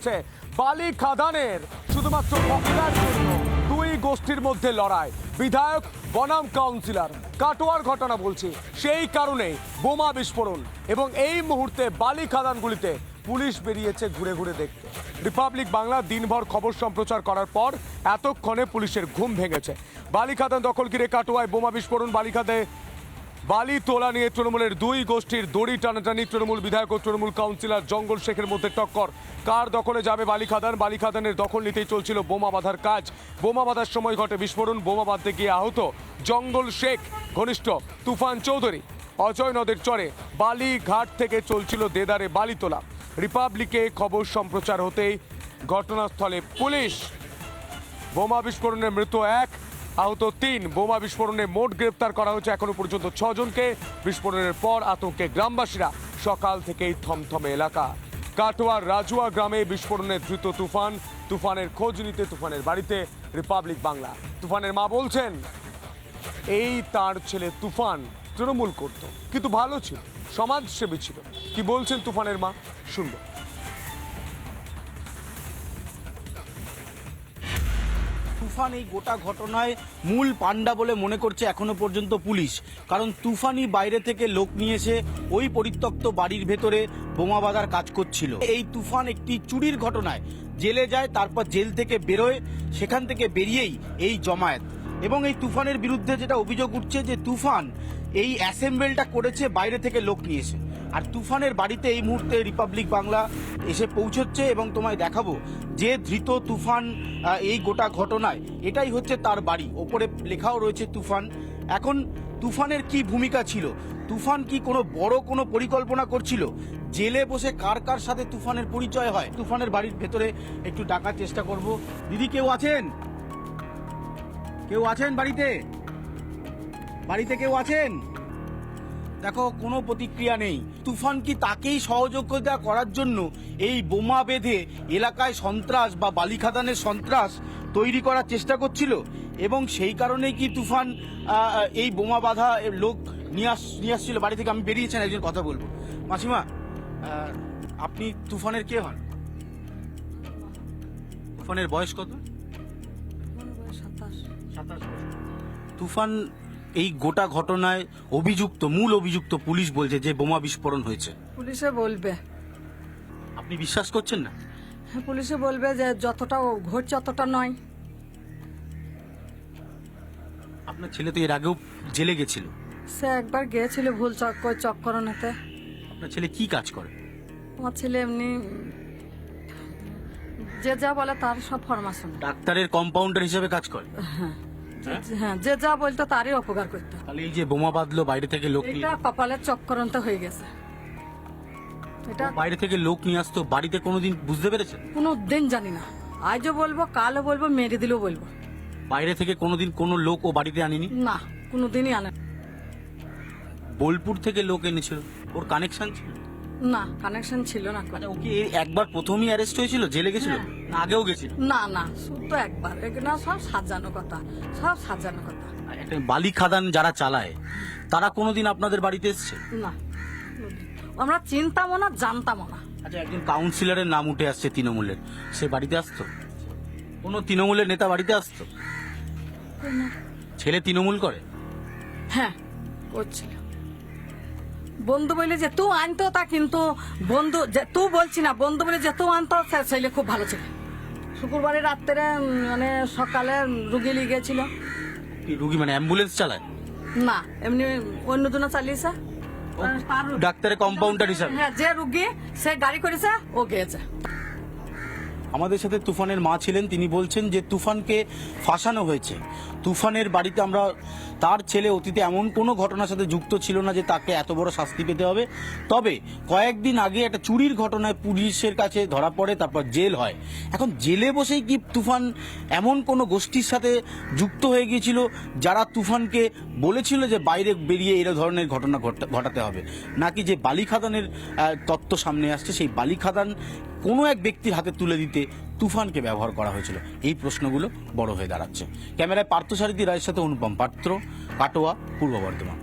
হচ্ছে বালি খাদানের শুধুমাত্র দুই গোষ্ঠীর মধ্যে লড়াই। বিধায়ক, বনাম কাউন্সিলর। কাটোয়ার ঘটনা বলছি। সেই কারণে বোমা বিস্ফোরণ এবং এই মুহূর্তে বালি খাদানগুলিতে পুলিশ বেরিয়েছে ঘুরে ঘুরে দেখতে। রিপাবলিক বাংলা দিনভর খবর সম্প্রচার করার পর এতক্ষণে পুলিশের ঘুম ভেঙেছে। বালি খাদান দখল ঘিরে কাটোয়ায় বোমা বিস্ফোরণ। বালিখাতে বালি তোলা নিয়ে তৃণমূলের দুই গোষ্ঠীর দড়ি টানাটানি, তৃণমূল বিধায়ক ও তৃণমূল কাউন্সিলর জঙ্গল শেখের মধ্যে টক্কর। কার দখলে যাবে বালিখাদান বালিখাদানের দখল নিতেই চলছিল বোমা বাঁধার কাজ। বোমা বাঁধার সময় ঘটে বিস্ফোরণ, বোমা বাঁধতে গিয়ে আহত জঙ্গল শেখ ঘনিষ্ঠ তুফান চৌধুরী। অজয় নদের চরে বালি ঘাট থেকে চলছিল দেদারে বালি তোলা। রিপাবলিকে খবর সম্প্রচার হতেই ঘটনাস্থলে পুলিশ বোমা বিস্ফোরণে মৃত এক আহত তিন। বোমা বিস্ফোরণে মোট গ্রেপ্তার করা হয়েছে এখনও পর্যন্ত ছজনকে। বিস্ফোরণের পর আতঙ্কে গ্রামবাসীরা সকাল থেকেই থমথমে এলাকা। কাটোয়ার রাজুয়া গ্রামে বিস্ফোরণে ধৃত তুফান। তুফানের খোঁজ নিতে তুফানের বাড়িতে রিপাবলিক বাংলা। তুফানের মা বলছেন, এই তার ছেলে তুফান তৃণমূল করত, কিন্তু ভালো ছিল, সমাজসেবী ছিল। কি বলছেন তুফানের মা? শুনব। তুফান এই গোটা ঘটনায় মূল পান্ডা বলে মনে করছে এখনও পর্যন্ত পুলিশ। কারণ তুফানই বাইরে থেকে লোক নিয়ে এসে ওই পরিত্যক্ত বাড়ির ভেতরে বোমা বাঁধার কাজ করছিল। এই তুফান একটি চুরির ঘটনায় জেলে যায়, তারপর জেল থেকে বেরোয়, সেখান থেকে বেরিয়েই এই জমায়েত। এবং এই তুফানের বিরুদ্ধে যেটা অভিযোগ উঠছে যে তুফান এই অ্যাসেম্বলটা করেছে বাইরে থেকে লোক নিয়ে এসে। আর তুফানের বাড়িতে এই মুহূর্তে রিপাবলিক বাংলা এসে পৌঁছচ্ছে এবং তোমায় দেখাবো যে ধৃত তুফান এই গোটা ঘটনায়। এটাই হচ্ছে তার বাড়ি। ওপরে লেখাও রয়েছে তুফান। এখন তুফানের কি ভূমিকা ছিল? তুফান কি কোনো বড় কোনো পরিকল্পনা করছিল? জেলে বসে কার কার সাথে তুফানের পরিচয় হয়? তুফানের বাড়ির ভেতরে একটু ডাকার চেষ্টা করব। দিদি, কেউ আছেন? কেউ আছেন বাড়িতে? বাড়িতে কেউ আছেন? দেখো কোনো প্রতিক্রিয়া নেই। তুফান কি তাকেই সহযোগিতা করার জন্য এই বোমা বেঁধে এলাকায় সন্ত্রাস বা বালিখাদানের সন্ত্রাস তৈরি করার চেষ্টা করছিল? এবং সেই কারণেই কি তুফান এই বোমা বাঁধা লোক নিয়ে আস নিয়ে আসছিল? বাড়ি থেকে আমি বেরিয়েছেন একজন কথা বলব। মাসিমা আপনি তুফানের কে হন? তুফানের বয়স কত? সাতাশ। তুফান এই গোটা ঘটনায় অভিযুক্ত মূল অভিযুক্ত পুলিশ বলছে যে বোমা বিস্ফোরণ হয়েছে। পুলিশে বলবে। আপনি বিশ্বাস করছেন না? হ্যাঁ, পুলিশে বলবে যে যতটা ও ঘটছে অতটা নয়। আপনার ছেলে তো এর আগেও জেলে গেছিল। সে একবার গিয়েছিল ভুল চক্কর চক্করণেতে। আপনার ছেলে কি কাজ করে? আমার ছেলে এমনি যে যা বলে তার সব ফরমাশন। ডাক্তারের কম্পাউন্ডার হিসেবে কাজ করে? হ্যাঁ। যে যা বলতো তারই অপকার করতো। তাহলে এই যে বোমা বাঁধলো বাইরে থেকে লোক নিয়ে এটা কপালের চক্করণতে হয়ে গেছে। এটা বাইরে থেকে লোক নিয়ে আসতো বাড়িতে কোনোদিন বুঝতে কোনো দিন জানি না। আজও বলব কালও বলব মেরে দিলেও বলব। বাইরে থেকে কোনোদিন কোনো লোক ও বাড়িতে আনেনি? না আনে বোলপুর থেকে লোক এনেছিল। ওর কানেকশন ছিল? না কানেকশন ছিল না মানে ও কি একবার প্রথমই অ্যারেস্ট হয়েছিল? জেলে গেছিল? হ্যাঁ। না আগেও গেছিল? না না শুধু একবার। এগুলো সব সাজানো কথা। সব সাজানো কথা। একটা বালি খাদান যারা চালায় তারা কোনোদিন আপনাদের বাড়িতে এসছে? না আমরা চিনতামও না জানতামও না। আচ্ছা একজন কাউন্সিলরের নাম উঠে আসছে তৃণমূলের। সে বাড়িতে আসতো? কোনো তৃণমূলের নেতা বাড়িতে আসতো? ছেলে তৃণমূল করে? হ্যাঁ করছিল বন্ধু বলে যে তু আনতো তা কিন্তু বন্ধু যে তুই বলছি না বন্ধু বলে যে তু আনতো সেলে খুব ভালো ছিল। শুক্রবারে রাত্রে মানে সকালে রুগী লিয়ে গেছিল। কি রুগী মানে অ্যাম্বুলেন্স চালায়? না এমনি অন্য জন্য চালিয়েছে। তার ডাক্তারের কম্পাউন্ডার হিসাবে। হ্যাঁ যে রুগী সে গাড়ি করেছে ও গিয়েছে আমাদের সাথে তুফানের মা ছিলেন, তিনি বলছেন যে তুফানকে ফাঁসানো হয়েছে। তুফানের বাড়িতে আমরা, তার ছেলে অতীতে এমন কোনো ঘটনার সাথে যুক্ত ছিল না যে তাকে এত বড় শাস্তি পেতে হবে। তবে কয়েকদিন আগে একটা চুরির ঘটনায় পুলিশের কাছে ধরা পড়ে, তারপর জেল হয়। এখন জেলে বসেই কি তুফান এমন কোনো গোষ্ঠীর সাথে যুক্ত হয়ে গিয়েছিল, যারা তুফানকে বলেছিল যে বাইরে বেরিয়ে এর ধরনের ঘটনা ঘটা- ঘটাতে হবে? নাকি যে বালিখাদানের তত্ত্ব সামনে আসছে, সেই বালিখাদান কোনো এক ব্যক্তির হাতে তুলে দিতে তুফানকে ব্যবহার করা হয়েছিল। এই প্রশ্নগুলো বড় হয়ে দাঁড়াচ্ছে। ক্যামেরায় পার্থসারথী রায়ের সাথে অনুপম পাত্র, কাটোয়া, পূর্ব বর্ধমান।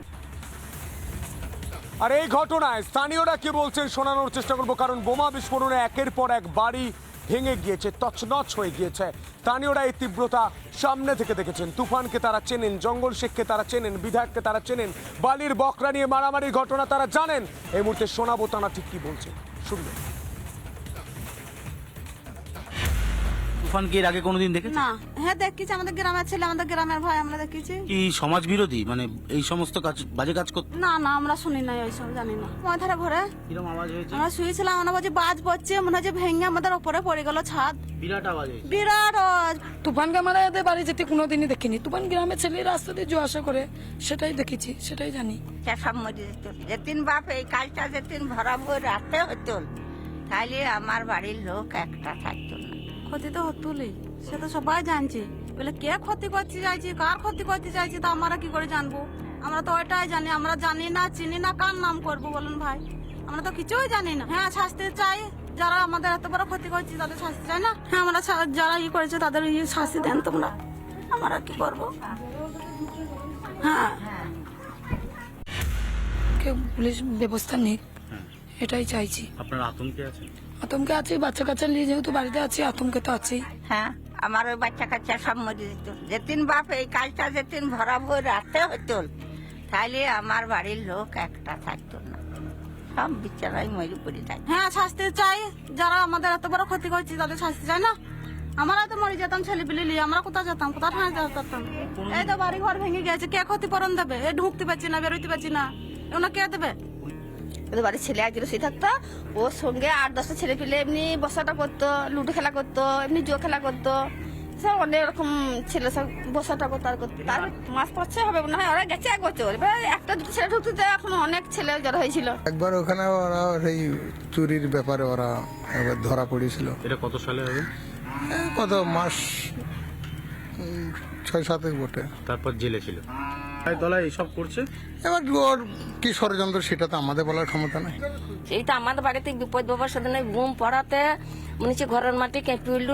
আর এই ঘটনায় স্থানীয়রা কি বলছেন শোনানোর চেষ্টা করব, কারণ বোমা বিস্ফোরণে একের পর এক বাড়ি ভেঙে গিয়েছে, তছনছ হয়ে গিয়েছে। স্থানীয়রা এই তীব্রতা সামনে থেকে দেখেছেন। তুফানকে তারা চেনেন, জঙ্গল শেখকে তারা চেনেন, বিধায়ককে তারা চেনেন, বালির বকরা নিয়ে মারামারির ঘটনা তারা জানেন। এই মুহূর্তে শোনাবো তারা ঠিক কি বলছে। শুনবেন। তুফান কি এর আগে কোনোদিন দেখেছে? না। হ্যাঁ দেখেছি আমাদের গ্রামের ছেলে আমাদের গ্রামের ভাই আমরা দেখেছি কি সমাজ বিরোধী? মানে এই সমস্ত কাজ বাজে কাজ করতে না না আমরা শুনি নাই ওইসব জানি না। আমার ধারে ভরে কিরম আওয়াজ হয়েছে? আমরা শুয়েছিলাম আমরা বলছি বাজ পড়ছে মনে হচ্ছে ভেঙে আমাদের ওপরে পড়ে গেল ছাদ। বিরাট আওয়াজ হয়েছে। বিরাট আওয়াজ। তুফানকে আমরা এদের বাড়ি যেতে কোনোদিনই দেখিনি। তুফান গ্রামের ছেলে রাস্তা দিয়ে যাওয়া আসা করে সেটাই দেখেছি সেটাই জানি। সব মরে যেত। যেদিন বাপ এই কাজটা যেদিন ভরা ভোর রাতে হতো তাহলে আমার বাড়ির লোক একটা থাকতো না। ক্ষতি তো হতুলই সে তো সবাই জানছে। বলে, কে ক্ষতি করতে চাইছে, কার ক্ষতি করতে চাইছে, তা আমরা কি করে জানব? আমরা তো ওইটাই জানি, আমরা জানি না, চিনি না কার নাম করব বলুন ভাই। আমরা তো কিছুই জানি না। হ্যাঁ শাস্তি চাই, যারা আমাদের এত বড় ক্ষতি করছে, তাদের শাস্তি চাই না? হ্যাঁ আমরা যারা ই করেছে, তাদের ইয়ে শাস্তি দেন তোমরা। আমরা কি করব? হ্যাঁ। কেউ পুলিশ ব্যবস্থা নিক। এটাই চাইছি। আপনার আতঙ্কে আছে আতঙ্কে আছি বাচ্চা কাচ্চা নিয়ে যেহেতু বাড়িতে আছি আতঙ্কে তো আছেই। হ্যাঁ আমার ওই বাচ্চা কাচ্চা সব মরে যেত। যেদিন বাপ এই কাজটা যেদিন ভরা ভোর রাতে হইত তাহলে আমার বাড়ির লোক একটা থাকতো না। সব বিচারাই মরে পড়ে থাকে হ্যাঁ শাস্তি চাই। যারা আমাদের এত বড় ক্ষতি করছে তাদের শাস্তি চাই না? আমরা তো মরে যেতাম ছেলে পিলে নিয়ে। আমরা কোথায় যেতাম? কোথায় ঠাঁই যেতাম এই তো বাড়ি ঘর ভেঙে গেছে কে ক্ষতিপূরণ দেবে? এ ঢুকতে পারছি না বেরোতে পারছি না। এগুলো কে দেবে? ওদের বাড়ির ছেলে একদিন শুয়ে থাকতো। ওর সঙ্গে আট দশটা ছেলে পেলে এমনি বসাটা করতো লুডো খেলা করতো এমনি জুয়ো খেলা করতো। সব অনেক রকম ছেলে সব বসাটা করতো আর করতো। তার মাস পাচ্ছে হবে মনে হয় ওরা গেছে এক বছর। এবার একটা দুটো ছেলে ঢুকতে এখন অনেক ছেলে জড়ো হয়েছিল। একবার ওখানে ওরা সেই চুরির ব্যাপারে ওরা একবার ধরা পড়েছিল। এটা কত সালে হবে? কত মাস? ছয় সাতের বটে। তারপর জেলে ছিল। দলা এইসব করছে? এবার ওর কি ষড়যন্ত্র সেটা তো আমাদের বলার ক্ষমতা নেই। এই তো আমাদের বাড়িতে বিপদ বাবার সাথে ঘুম পড়াতে মনে হচ্ছে ঘরের মাটি কেঁপে উঠল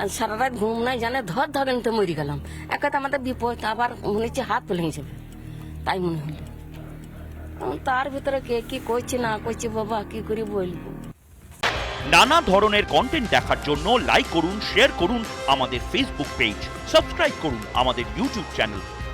আর সারা রাত ঘুম নাই জানে ধর ধরেন তো মরে গেলাম। এক কথা আমাদের বিপদ আবার মনে হচ্ছে হাত ভেঙে যাবে। তাই মনে হলো। তার ভিতরে কে কি করছে না করছে বাবা কি করে বলব? নানা ধরনের কন্টেন্ট দেখার জন্য লাইক করুন শেয়ার করুন আমাদের ফেসবুক পেজ সাবস্ক্রাইব করুন আমাদের ইউটিউব চ্যানেল